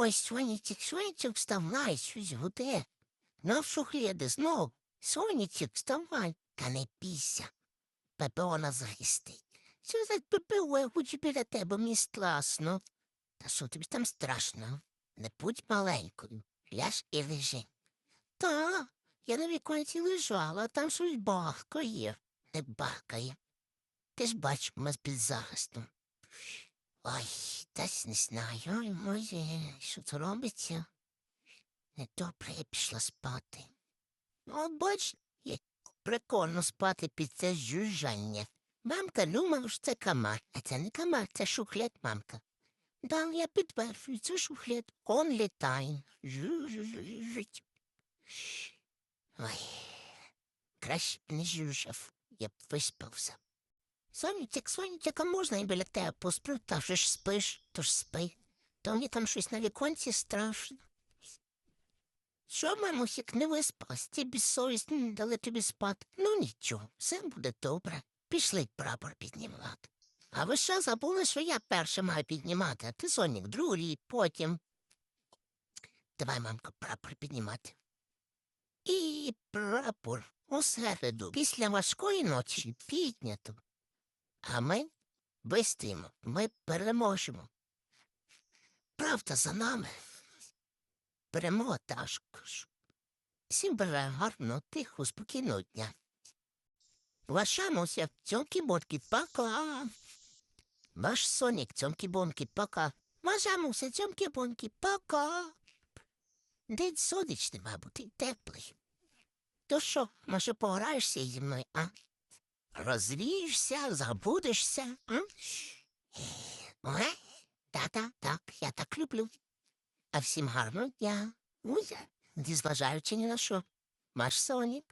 Ой, сонечек, сонечек, вставай, щось гуде. На в шухляди знов. Сонечек, вставай. Та не бійся. Пепе нас захистить. Що за Пепе, я хочу біля тебе, мені страшно. Та що тобі там страшно? Не будь маленькою. Ляж і лежи. Та, я на віконці лежала, а там щось бахкає. Не бахкає. Ти ж бачиш, ми під захистом. Ой, десь не знаю, може, що це робиться? Недобре, я пішла спати. От бач, прикольно спати під це жужжання. Мамка думала, що це камар, а це не камар, це шухляд мамка. Да, я підтверджую, це шухляд. Он літає. Жужжить. Ой, краще б не жужжав, я б виспався. Сонечек, сонечек, а можна я біля тебе посплю, та вже ж спиш, то ж спи. То мені там щось на віконці страшно. Що, мамусік, не виспалась, ті безсовісні не дали тобі спати. Ну нічого, все буде добре. Пішли прапор піднімати. А ви що забули, що я перше маю піднімати, а ти, Сонік, другий, потім. Давай, мамка, прапор піднімати. І прапор у середу, після важкої ночі піднято. А ми вистоїмо, ми переможемо. Правда за нами. Перемога тяжко. ж. Всім бажаю гарного, тихого, спокійного дня. Вашамося, цьомкі-ботки, пока. Ваш Сонік, цьомкі-бонки, пока. Вашамося, цьомкі-бонки, пока. День сонячний, мабуть, і теплий. То що, може, пограєшся зі мною, а? Розвієшся, забудешся. Ой, та-та, так, я так люблю. А всім гарного дня. Узя, незважаючи ні на що. Маш Сонік.